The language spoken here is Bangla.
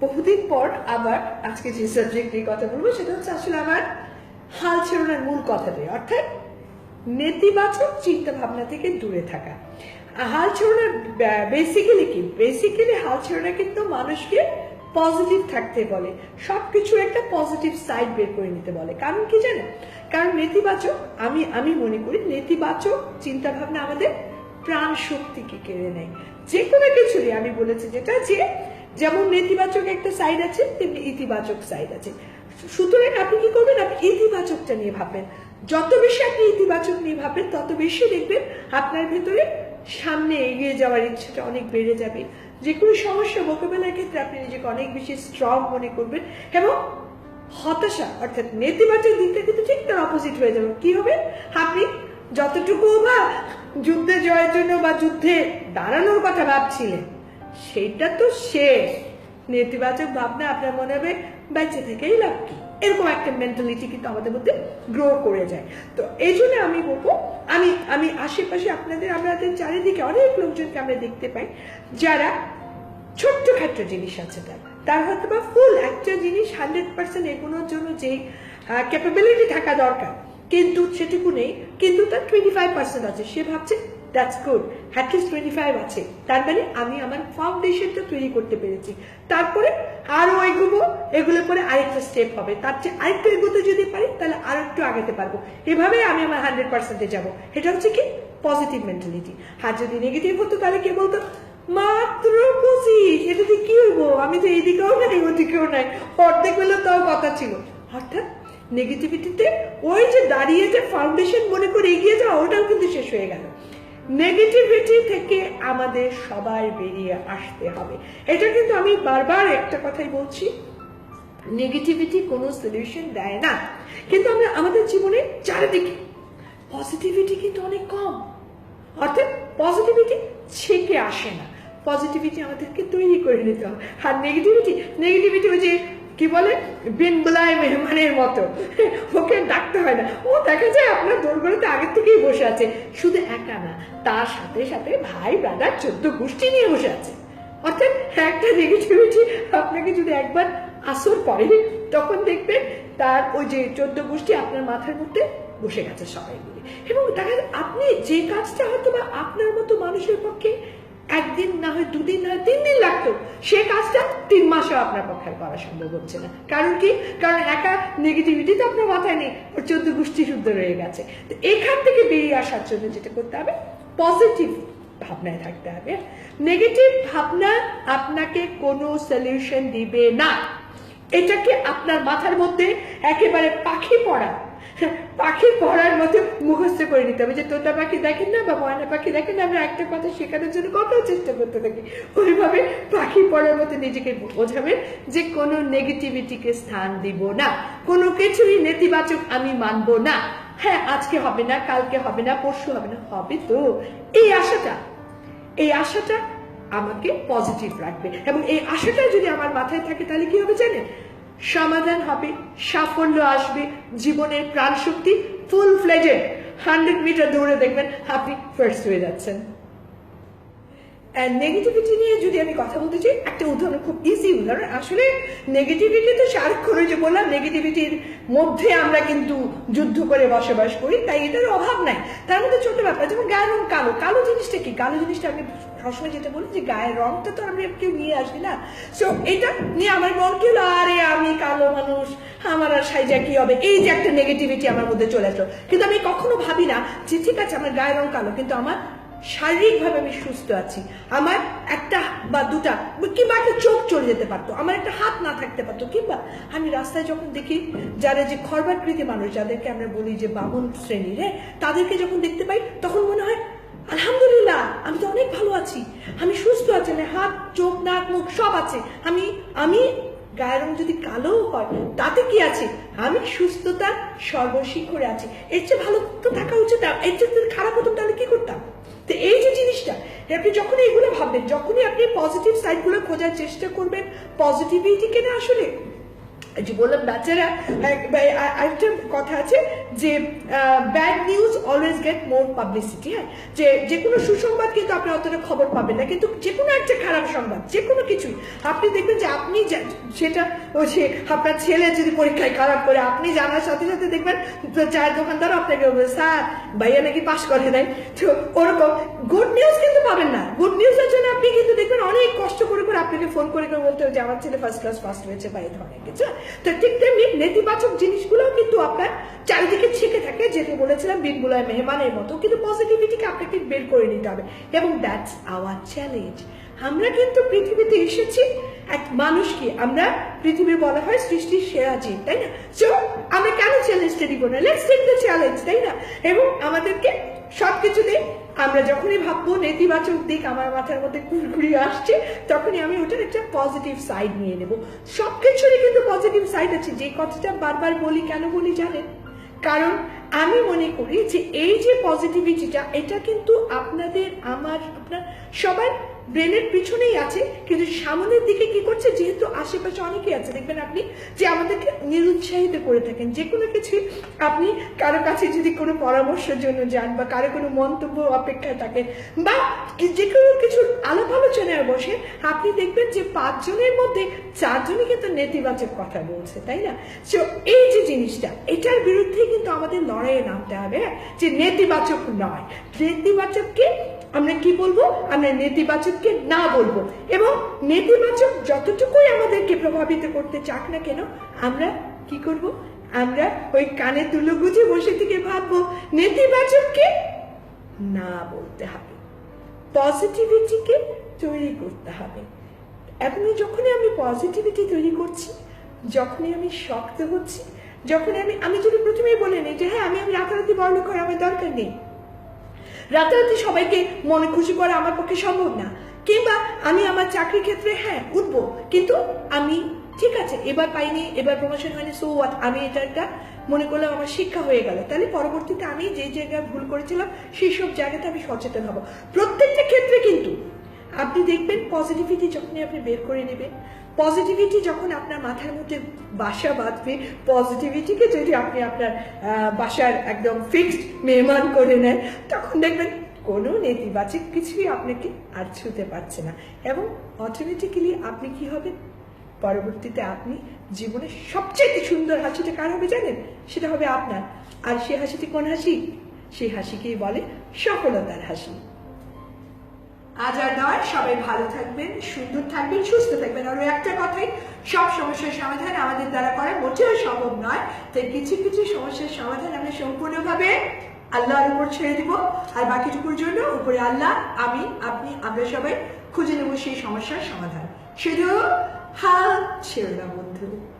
বহুদিন পর আবার আজকে যে সাবজেক্ট নিয়ে কথা বলব, সেটা হচ্ছে আসলে আমার হাল ছেড়ানোর মূল কথাটাই অর্থাৎ নেতিবাচক চিন্তা ভাবনা থেকে দূরে থাকা। হাল ছেড়ানোর বেসিক্যালি কি? বেসিক্যালি হাল ছেড়ানো কিন্তু মানুষকে পজিটিভ থাকতে বলে সবকিছুর একটা পজিটিভ সাইড বের করে নিতে বলে। কারণ কি জানেন কারণ নেতিবাচক, আমি আমি মনে করি নেতিবাচক চিন্তা ভাবনা আমাদের প্রাণ শক্তিকে কেড়ে নেয়। যে কোনো কিছুরই আমি বলেছি যেটা যে যেমন নেতিবাচক একটা সাইড আছে, তেমনি ইতিবাচক সাইড আছে। সুতরাং আপনি কি করবেন? আপনি ইতিবাচকটা নিয়ে ভাববেন। যত বেশি আপনি ইতিবাচক নিয়ে ভাববেন, তত বেশি দেখবেন আপনার ভেতরে সামনে এগিয়ে যাওয়ার ইচ্ছাটা অনেক বেড়ে যাবে। যে কোনো সমস্যা, মোকাবেলার ক্ষেত্রে আপনি নিজেকে অনেক বেশি স্ট্রং মনে করবেন এবং হতাশা, অর্থাৎ নেতিবাচক দিকটা কিন্তু ঠিক তার অপোজিট হয়ে যাবে। কি হবে? আপনি যতটুকু বা যুদ্ধে জয়ের জন্য বা যুদ্ধে দাঁড়ানোর কথা ভাবছিলেন সেইটা তো শেষ। নেতিবাচক ভাবনা আপনার মনে হবে, বেঁচে থেকেই লাভ কি? এরকম একটা মেন্টালিটি কিন্তু আমাদের মধ্যে গ্রো করে যায়। তো এই জন্য আমি বলব, আমি আমি আশেপাশে আপনাদের, আমাদের চারিদিকে অনেক লোকজনকে আমরা দেখতে পাই, যারা ছোট্ট খাট্ট জিনিস আছে তার। তার হয়তো বা ফুল একটা জিনিস হান্ড্রেড পার্সেন্ট এগোনোর জন্য যে ক্যাপাবিলিটি থাকা দরকার। কিন্তু সেটুকু নেই, কিন্তু তার টোয়েন্টি ফাইভ পার্সেন্ট আছে। সে ভাবছে that's good at least twenty five আছে। তার মানে আমি আমার ফাউন্ডেশনটা তৈরি করতে পেরেছি। তারপরে আরও এগুলো এগুলো পরে আরেকটা স্টেপ হবে। তার চেয়ে আরেকটু এগোতে যদি পারি, তাহলে আর একটু আগাতে পারব। এভাবে আমি আমার হান্ড্রেড পার্সেন্টে যাব। এটা হচ্ছে কি? পজিটিভ মেন্টালিটি আর যদি নেগেটিভ হতো, তাহলে কে বলতো? মাত্র পঁচিশ। এটাতে কি হইবো? আমি তো এইদিকেও নাই, ওদিকেও নাই। অর্ধেক হলেও তাও কথা ছিল। অর্থাৎ নেগেটিভিটিতে ওই যে দাঁড়িয়ে যে ফাউন্ডেশন মনে করে এগিয়ে যাওয়া, ওটাও কিন্তু শেষ হয়ে গেল। নেগেটিভিটি থেকে আমাদের সবাই বেরিয়ে আসতে হবে। এটা কিন্তু আমি বারবার একটা কথাই বলছি নেগেটিভিটি কোনো সলিউশন দেয় না। কিন্তু আমরা আমাদের জীবনে চারিদিকে পজিটিভিটি কিন্তু অনেক কম। অর্থাৎ পজিটিভিটি ছেকে আসে না। পজিটিভিটি আমাদেরকে তৈরি করে নিতে হবে। আর নেগেটিভিটি নেগেটিভিটি ওই যে কি বলে? বিনবলায় মেহমানের মতো। ওকে ডাকতে হয় না। ও দেখা যায় আপনার দোরগোড়াতে আগের থেকেই বসে আছে। শুধু একা না, তার সাথে সাথে ভাই, ব্রাদার, চোদ্দ গোষ্ঠী নিয়ে বসে আছে। অর্থাৎ একটা নেগেটিভিটি আপনাকে যদি একবার আসর পড়ে, তখন দেখবেন তার ওই যে চোদ্দ গোষ্ঠী আপনার মাথার মধ্যে বসে গেছে সবাই মিলে। এবং দেখা আপনি যে কাজটা হয়তো বা আপনার মতো মানুষের পক্ষে একদিন না হয় দুদিন না হয় তিন দিন লাগতো। সে কাজটা তিন মাসেও আপনার পক্ষে করা সম্ভব হচ্ছে না। কারণ কি? কারণ একা নেগেটিভিটি তো আপনার মাথায় নেই, ওর চোদ্দ গোষ্ঠী শুদ্ধ রয়ে গেছে। তো এখান থেকে বেরিয়ে আসার জন্য যেটা করতে হবে পজিটিভ ভাবনায় থাকতে হবে। নেগেটিভ ভাবনা আপনাকে কোনো সলিউশন দিবে না। এটাকে আপনার মাথার মধ্যে একেবারে পাখি পড়া পাখি পড়ার মতো মুখস্থ করে নিতে হবে যে তোতা পাখি দেখেন না বা ময়না পাখি দেখেন না, আমরা একটা কথা শেখানোর জন্য কত চেষ্টা করতে থাকি। ওইভাবে পাখি পড়ার মতো নিজেকে বোঝাবেন যে কোনো নেগেটিভিটিকে স্থান দিব না। কোনো কিছুই নেতিবাচক আমি মানবো না। হ্যাঁ আজকে হবে না, কালকে হবে না, পরশু হবে না, হবে তো। এই আশাটা এই আশাটা আমাকে পজিটিভ রাখবে। এবং এই আশাটা যদি আমার মাথায় থাকে, তাহলে কি হবে জানেন? সমাধান হবে, সাফল্য আসবে, জীবনের প্রাণশক্তি ফুল ফ্লেজেড হান্ড্রেড মিটার দৌড়ে দেখবেন আপনি ফার্স্ট হয়ে যাচ্ছেন। নেগেটিভিটি নিয়ে যদি আমি কথা বলতে চাই, একটা উদাহরণ খুব ইজি উদাহরণ। আসলে নেগেটিভিটি তো সারাক্ষণ যে বললাম নেগেটিভিটির মধ্যে আমরা কিন্তু যুদ্ধ করে বসবাস করি, তাই এটার অভাব নাই। তার মধ্যে ছোট ব্যাপার, যেমন গায়ের রং কালো। কালো জিনিসটা কি? কালো জিনিসটা আমি সবসময় যেটা বলি যে গায়ের রংটা তো আমরা কেউ নিয়ে আসি না। সো এটা নিয়ে আমার মন কি হলো আরে, আমি কালো মানুষ, আমার আর সাইজা কি হবে? এই যে একটা নেগেটিভিটি আমার মধ্যে চলে আসলো। কিন্তু আমি কখনো ভাবি না যে ঠিক আছে, আমার গায়ের রং কালো, কিন্তু আমার শারীরিকভাবে আমি সুস্থ আছি। আমার একটা বা দুটা কিংবা একটা চোখ চলে যেতে পারতো, আমার একটা হাত না থাকতে পারতো, কিংবা আমি রাস্তায় যখন দেখি যারা যে খর্বাকৃতি মানুষ, যাদেরকে আমরা বলি যে বামন শ্রেণির তাদেরকে যখন দেখতে পাই, তখন মনে হয়, আলহামদুলিল্লাহ, আমি তো অনেক ভালো আছি, আমি সুস্থ আছি মানে হাত, চোখ, নাক, মুখ সব আছে, আমি আমি গায়ের রং যদি কালো হয়, তাতে কি আছে? আমি সুস্থতা সর্বশিখরে আছি। এর চেয়ে ভালো তো থাকা উচিত। এর চেয়ে খারাপ হতো, তাহলে কি করতাম? তো এই যে জিনিসটা আপনি যখন এইগুলো ভাববেন, যখনই আপনি পজিটিভ সাইডগুলো খোঁজার চেষ্টা করবেন পজিটিভিটিকে কেনা আসলে যে বললাম, বাচ্চারা একটা কথা আছে যে bad news always get more publicity হ্যাঁ? যে যে কোনো সুসংবাদ কিন্তু আপনি অতটা খবর পাবেন না, কিন্তু যে কোনো একটা খারাপ সংবাদ, যে কোনো কিছুই, আপনি দেখবেন যে আপনি সেটা ওই যে আপনার ছেলে যদি পরীক্ষায় খারাপ করে, আপনি জানার সাথে সাথে দেখবেন চায়ের দোকানদার আপনাকে বলবে, স্যার, ভাইয়া নাকি পাশ করে দেয় তো ওরকম গুড নিউজ কিন্তু পাবেন না। গুড নিউজের জন্য আপনি কিন্তু দেখবেন অনেক কষ্ট করে করে আপনাকে ফোন করে করে বলতে হবে যে, আমার ছেলে ফার্স্ট ক্লাস ফার্স্ট হয়েছে বা এই ধরনের কিছু তো ঠিক তেমনি নেতিবাচক জিনিসগুলোও কিন্তু আপনার চারিদিকে ছেকে থাকে যেটা বলেছিলাম বিনগুলায় মেহমানের মতো, কিন্তু পজিটিভিটিকে আপনাকে বের করে নিতে হবে। এবং দ্যাটস আওয়ার চ্যালেঞ্জ আমরা কিন্তু পৃথিবীতে এসেছি, এক মানুষ কি আমরা পৃথিবীর বলা হয় সৃষ্টির সেরা জীব, তাই না? সো আমরা কেন চ্যালেঞ্জটা দিব না? লেটস টেক দ্য চ্যালেঞ্জ তাই না? এবং আমাদেরকে সবকিছুতে আমরা যখনই ভাববো নেতিবাচক দিক আমার মাথার মধ্যে ঘুরঘুরি আসছে, তখনই আমি ওটার একটা পজিটিভ সাইড নিয়ে নেব। সব কিছুরই কিন্তু পজিটিভ সাইড আছে, যে কথাটা বারবার বলি কেন বলি জানেন? কারণ আমি মনে করি যে এই যে পজিটিভিটিটা এটা কিন্তু আপনাদের, আমার, আপনার সবার ব্রেনের পিছনেই আছে, কিন্তু সামনের দিকে কি করছে যেহেতু আশেপাশে অনেকেই আছে, দেখবেন আপনি যে আমাদেরকে নিরুৎসাহিত করে থাকেন। যে কোনো কিছুই আপনি কারও কাছে যদি কোনো পরামর্শের জন্য যান বা কারও কোনো মন্তব্য অপেক্ষায় থাকেন বা যে কোনো কিছু আলাপ আলোচনায় বসে, আপনি দেখবেন যে পাঁচজনের মধ্যে চারজনই কিন্তু নেতিবাচক কথা বলছে, তাই না? তো এই যে জিনিসটা, এটার বিরুদ্ধে কিন্তু আমাদের লড়াইয়ে নামতে হবে হ্যাঁ? যে নেতিবাচক নয়। নেতিবাচককে আমরা কি বলব? আমরা নেতিবাচককে না বলব। এবং নেতিবাচক যতটুকুই আমাদেরকে প্রভাবিত করতে চাক না কেন, আমরা কি করব? আমরা ওই কানে তুলো গুজে বসে থেকে ভাববো, নেতিবাচককে না বলতে হবে। পজিটিভিটিকে তৈরি করতে হবে। এমনি যখনই আমি পজিটিভিটি তৈরি করছি, যখনই আমি শক্ত হচ্ছি, যখনই আমি আমি যদি প্রথমেই বলে নিই যে হ্যাঁ আমি আমি রাতারাতি বড় করা আমার দরকার নেই রাতারাতি সবাইকে মনে খুশি করা আমার পক্ষে সম্ভব না। কিংবা আমি আমার চাকরির ক্ষেত্রে হ্যাঁ উঠবো। কিন্তু আমি, ঠিক আছে, এবার পাইনি, এবার প্রমোশন হয়নি সো হোয়াট আমি এটা একটা, মনে করলাম আমার শিক্ষা হয়ে গেল। তাহলে পরবর্তীতে আমি যে জায়গায় ভুল করেছিলাম, সেই সব জায়গাতে আমি সচেতন হব। প্রত্যেকটা ক্ষেত্রে কিন্তু আপনি দেখবেন পজিটিভিটি যখনই আপনি বের করে নেবেন পজিটিভিটি যখন আপনার মাথার মধ্যে বাসা বাঁধবে পজিটিভিটিকে যদি আপনি আপনার বাসার একদম ফিক্সড মেহমান করে নেন, তখন দেখবেন কোনো নেতিবাচক কিছুই আপনাকে আর ছুতে পারছে না। এবং অটোমেটিক্যালি আপনি কি হবেন? পরবর্তীতে আপনি জীবনের সবচেয়ে সুন্দর হাসিটা কার হবে জানেন? সেটা হবে আপনার। আর সেই হাসিটি কোন হাসি? সেই হাসিকেই বলে সফলতার হাসি। আজ আর নয়, সবাই ভালো থাকবেন, সুন্দর থাকবেন, সুস্থ থাকবেন। আর ওই একটা কথাই, সব সমস্যার সমাধান আমাদের দ্বারা করা মোটেও সম্ভব নয়। তাই কিছু কিছু সমস্যার সমাধান আমরা সম্পূর্ণভাবে আল্লাহর উপর ছেড়ে দিব। আর বাকিটুকুর জন্য উপরে আল্লাহ, আমি, আপনি, আমরা সবাই খুঁজে নেব সেই সমস্যার সমাধান। শুধু হাল ছেড়ে না বন্ধু।